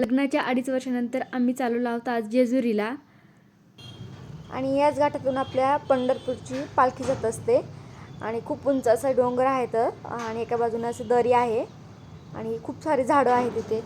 लग्नाच्या अडीच वर्षानंतर आम्ही चालू लावतो आज जेजुरीला. आणि याच घाटातून आपल्या पंढरपूरची पालखी जात असते. आणि खूप उंच असा डोंगर आहे तर आणि एका बाजूने असं दरी आहे. आणि खूप सारी झाडं आहेत तिथे.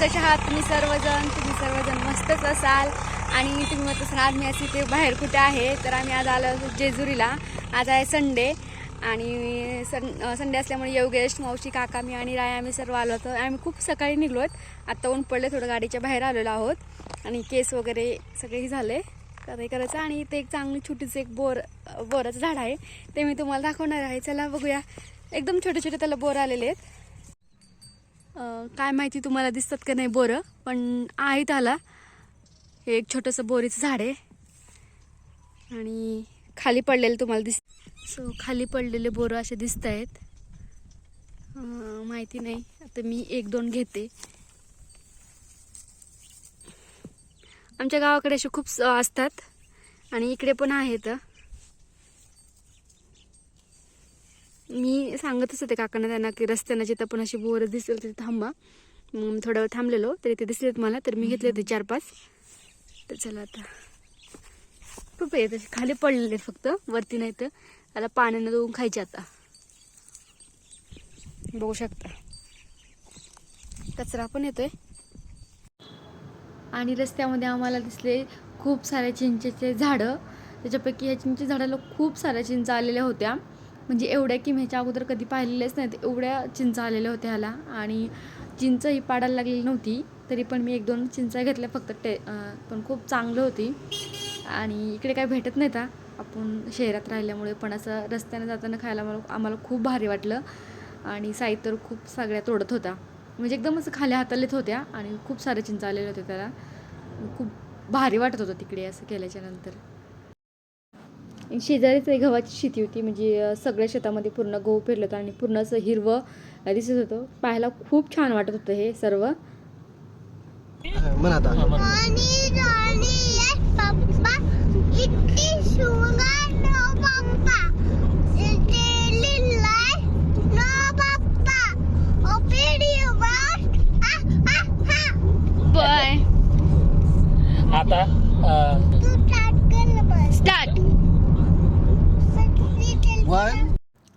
कसे आहात? तुम्ही सर्वजण तुम्ही सर्वजण मस्तच असाल. आणि तुम्ही म्हणत तसं आज मी असे ते बाहेर कुठे आहे? तर आम्ही आज आलो आहोत जेजुरीला. आज आहे संडे. आणि सं संडे असल्यामुळे योगेश मावशी काका मी आणि राय आम्ही सर्व आलो होतो आम्ही खूप सकाळी निघलो आहेत. आत्ता ऊन पडले थोडं गाडीच्या बाहेर आलेलो आहोत. आणि केस वगैरे सगळेही झाले. काही करायचं आणि इथे एक चांगली छोटीचं एक बोर बोराचं झाड आहे. ते मी तुम्हाला दाखवणार आहे. चला बघूया. एकदम छोटे छोटे त्याला बोर आलेले आहेत. काय माहिती तुम्हाला दिसतात का नाही बोरं पण आहे त्याला हे एक छोटंसं बोरीचं झाड आहे. आणि खाली पडलेलं तुम्हाला दिस सो खाली पडलेले बोरं असे दिसत आहेत. माहिती नाही. आता मी एक दोन घेते. आमच्या गावाकडे असे खूप स- असतात. आणि इकडे पण आहेत. मी सांगतच होते काकांना त्यांना की रस्त्यानं जिथं पण अशी बोरं दिसेल तिथे थांबा. मग थोडा वेळ थांबलेलो तरी ते दिसलेत मला तर मी घेतले होते चार पाच. तर चला आता. खूप आहे खाली पडलेले फक्त वरती नाही तर. त्याला पाण्यानं दोन खायचे आता. बघू शकता. कचरा पण येतोय. आणि रस्त्यामध्ये आम्हाला दिसले खूप साऱ्या चिंचेचे झाडं. त्याच्यापैकी ह्या चिंचे झाडाला खूप साऱ्या चिंचा आलेल्या होत्या. म्हणजे एवढ्या की मी ह्याच्या अगोदर कधी पाहिलेलेच नाहीत. एवढ्या चिंचा आलेल्या होत्या ह्याला. आणि चिंच ही पाडायला लागलेली नव्हती. तरी पण मी एक दोन चिंचा घेतल्या फक्त. टे पण खूप चांगलं होती. आणि इकडे काय भेटत नाही आता आपण शहरात राहिल्यामुळे पण असं रस्त्याने जाताना खायला मला आम्हाला खूप भारी वाटलं. आणि साई तर खूप सगळ्या तोडत होता म्हणजे एकदम असं खाली हातालेत होत्या. आणि खूप सारे चिंच आलेले होते त्याला. खूप भारी वाटत होतं तिकडे असं केल्याच्यानंतर शेजारीच एक गव्हाची शेती होती. म्हणजे सगळ्या शेतामध्ये पूर्ण गहू पेरलं होतं आणि पूर्ण असं हिरवं दिसत होतं. पाहायला खूप छान वाटत होतं हे सर्व. आता. वन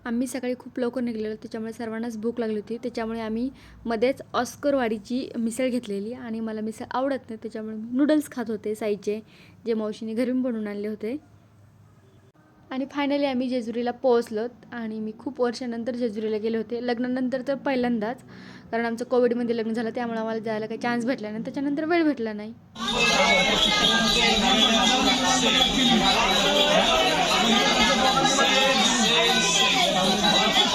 आम्ही सकाळी खूप लवकर निघलेलो त्याच्यामुळे सर्वांनाच भूक लागली होती. त्याच्यामुळे आम्ही मध्येच ऑस्करवाडीची मिसळ घेतलेली आणि मला मिसळ आवडत नाही त्याच्यामुळे मी नूडल्स खात होते साईचे जे मावशीने घरून बनवून आणले होते. आणि फायनली आम्ही जेजुरीला पोहोचलो आणि मी खूप वर्षानंतर जेजुरीला गेले होते. लग्नानंतर तर पहिल्यांदाच कारण आमचं कोविडमध्ये लग्न झालं त्यामुळे आम्हाला जायला काही चान्स भेटला नाही. त्याच्यानंतर वेळ भेटला नाही.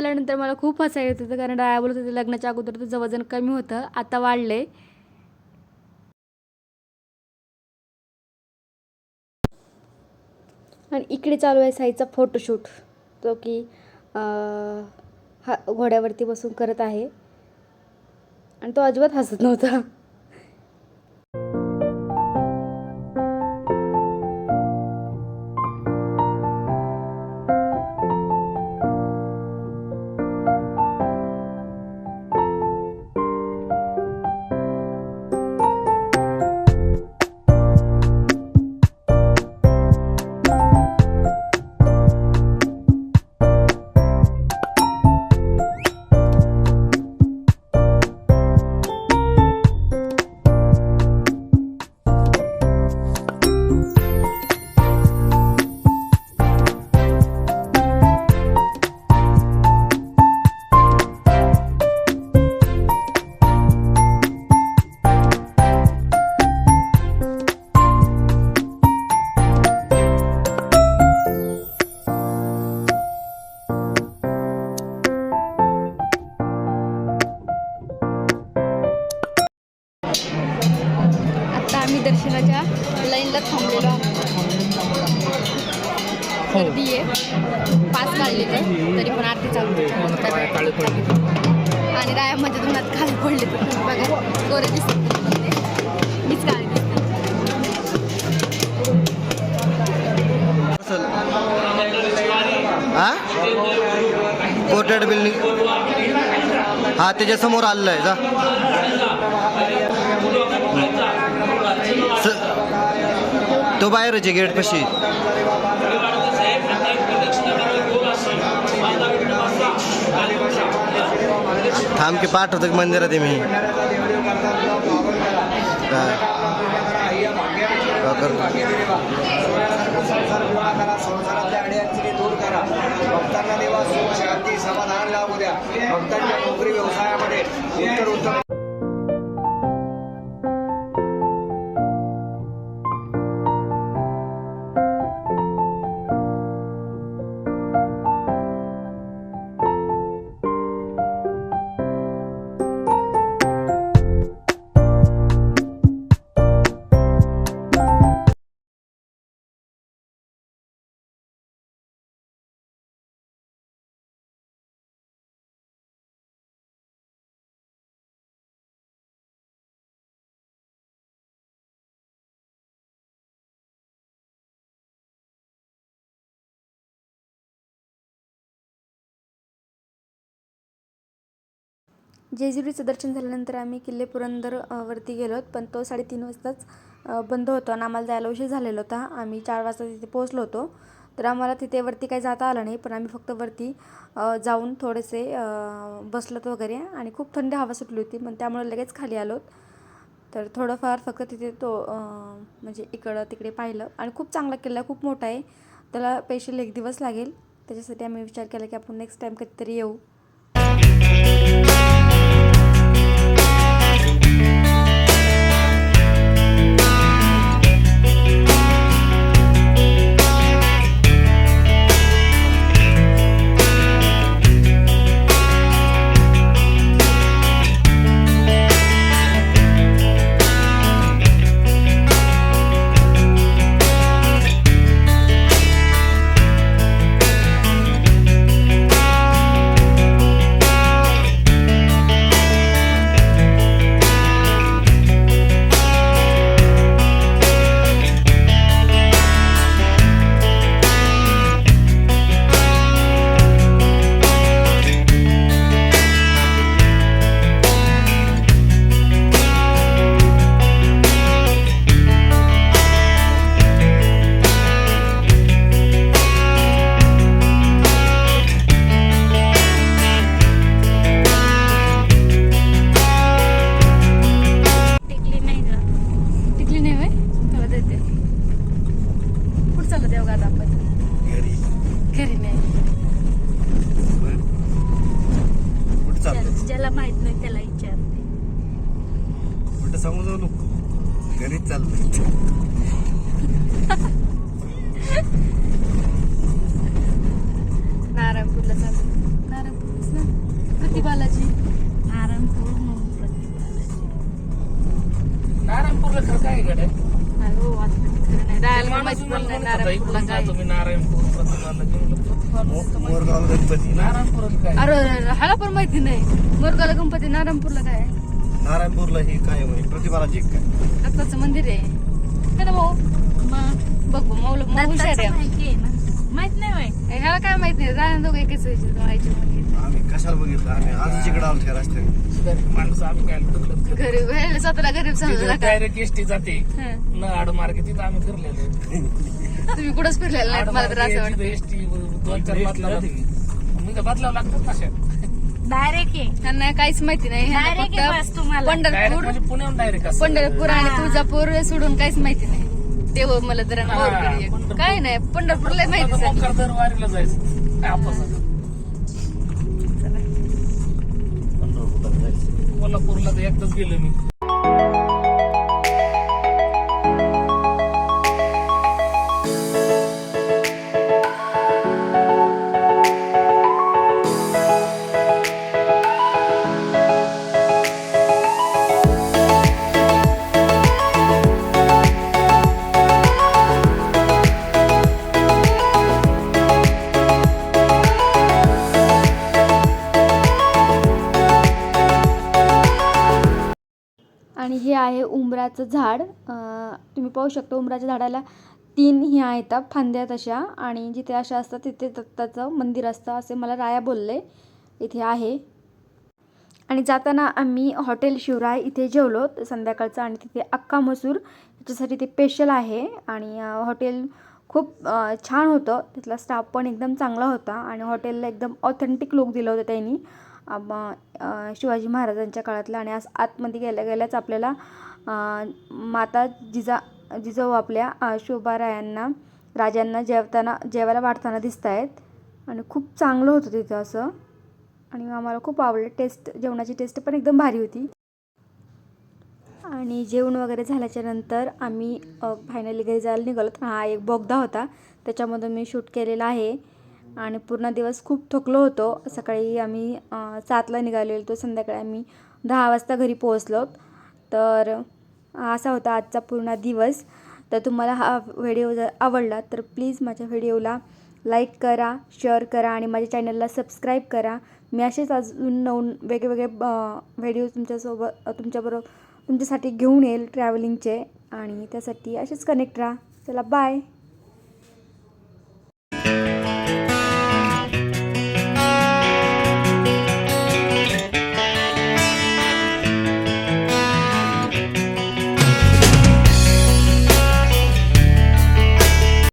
उचलल्यानंतर मला खूप हसायला येत होतं कारण डाया बोलत होते लग्नाच्या अगोदर तुझं वजन कमी होतं आता वाढलंय आणि इकडे चालू आहे साईचा फोटोशूट तो की हा घोड्यावरती बसून करत आहे. आणि तो अजिबात हसत नव्हता. आम्ही दर्शनाच्या लाईनला थांबलेलो आहोत. हो. गर्दी आहे. पास काढले तर तरी पण आरती चालू पडले. आणि रायामध्ये धुण्यात खाली पडले तर. बघा गोरे दिसत. मीच हा? Coated building. हा त्याच्यासमोर आलेलं आहे जा. तो बाहेरचे गेटपाशी गेट पशी थांब की पाठवतो मंदिरात आहे मी. दूर करा भक्तांना देवा सुख शांती समाधान लाभू द्या. भक्तांच्या नोकरी व्यवसायामध्ये उत्तर उत्तर जेजुरीचं दर्शन झाल्यानंतर आम्ही किल्ले पुरंदर वरती गेलो पण तो साडेतीन वाजताच बंद होतो आणि आम्हाला जायला उशीर झालेला होता. आम्ही चार वाजता तिथे पोहोचलो होतो. तर आम्हाला तिथे वरती काही जाता आलं नाही. पण आम्ही फक्त वरती जाऊन थोडेसे बसलोत वगैरे आणि खूप थंड हवा सुटली होती. पण त्यामुळे लगेच खाली आलोत तर थोडंफार फक्त तिथे तो म्हणजे इकडं तिकडे पाहिलं. आणि खूप चांगला किल्ला खूप मोठा आहे. त्याला स्पेशल एक दिवस लागेल. त्याच्यासाठी आम्ही विचार केला की आपण नेक्स्ट टाईम कधीतरी येऊ. मोरगाव गणपती नारायणपूरला काय अरे ह्याला पण माहिती नाही. मोरगाला गणपती नारायणपूरला काय आहे? नारायणपूरला हे काय म्हणजे प्रतिमाला जे काय? दत्ताचं मंदिर आहे. है ना भाऊ मग बघ भाऊ, मौल मऊ हुशार दत्ताचं आहे. माहिती आहे ना. माहीत नाही होय ए, ह्याला काय माहिती नाही राहणार दोघं एकच व्हायचे व्हायचे आम्ही कशाला बघितलं? आम्ही आजच इकडे आलो त्या रस्त्याने माणसं आम्ही काय गरीब ह्याला स्वतःला गरीब डायरेक्ट एसटी जाते. हं. न आडमार्गे तिथं आम्ही फिरलेलो. तुम्ही कुठंच फिरलेला नाही मला तर असं वाटतं. एसटी दोन चार बदलावं लागते मी काय बदलावं लागतात ना डायरेक्ट आहे त्यांना काहीच माहिती नाही ह्यांना डायरेक्ट आहे बस फक्त तुम्हाला. डायरेक्ट पंढरपूर म्हणजे पुण्याहून डायरेक्ट असं. पंढरपूर आणि तुळजापूर सोडून काहीच माहिती नाही. देव मला तर हा, पंढरपूर. काय नाही पंढरपूरला माहिती आता आहे. मोकार दर वारीला जायचं काय आपस कोल्हापूरला तर एकदाच गेलो मी. आणि हे आहे उंबराचं झाड. तुम्ही पाहू शकता उंबराच्या झाडाला तीन हे आहेत फांद्या तशा आणि जिथे अशा असतात तिथे दत्ताचं मंदिर असतं असे मला राया बोलले. इथे आहे. आणि जाताना आम्ही हॉटेल शिवराय इथे जेवलो संध्याकाळचं आणि तिथे अक्का मसूर याच्यासाठी ते स्पेशल आहे आणि हॉटेल खूप छान होतं. तिथला स्टाफ पण एकदम चांगला होता आणि हॉटेलला एकदम ऑथेंटिक लुक दिलं होतं त्यांनी. शिवाजी महाराजांच्या काळातलं आणि आज आतमध्ये गेल्या गेल्याच आपल्याला माता जिजा जिजाऊ आपल्या शोभारायांना राजांना जेवताना जेवायला वाढताना दिसत आहेत आणि खूप चांगलं होतं तिथं असं. आणि आम्हाला खूप आवडलं. टेस्ट जेवणाची टेस्ट पण एकदम भारी होती. आणि जेवण वगैरे झाल्याच्यानंतर आम्ही फायनली घरी जायला निघालो. हा एक बोगदा होता. त्याच्यामधून मी शूट केलेला आहे. आणि पूर्ण दिवस खूप थकलो होतो. सकाळी आम्ही सातला निघालेलो होतो. संध्याकाळी आम्ही दहा वाजता घरी पोहोचलो. तर असा होता आजचा पूर्ण दिवस. तर तुम्हाला हा व्हिडिओ जर आवडला तर प्लीज माझ्या व्हिडिओला लाईक करा शेअर करा आणि माझ्या चॅनलला सबस्क्राईब करा. मी असेच अजून नवीन वेगवेगळे व्हिडिओ तुमच्यासोबत तुमच्याबरोबर तुमच्यासाठी घेऊन येईल ट्रॅव्हलिंगचे. आणि त्यासाठी असेच कनेक्ट राहा. चला बाय.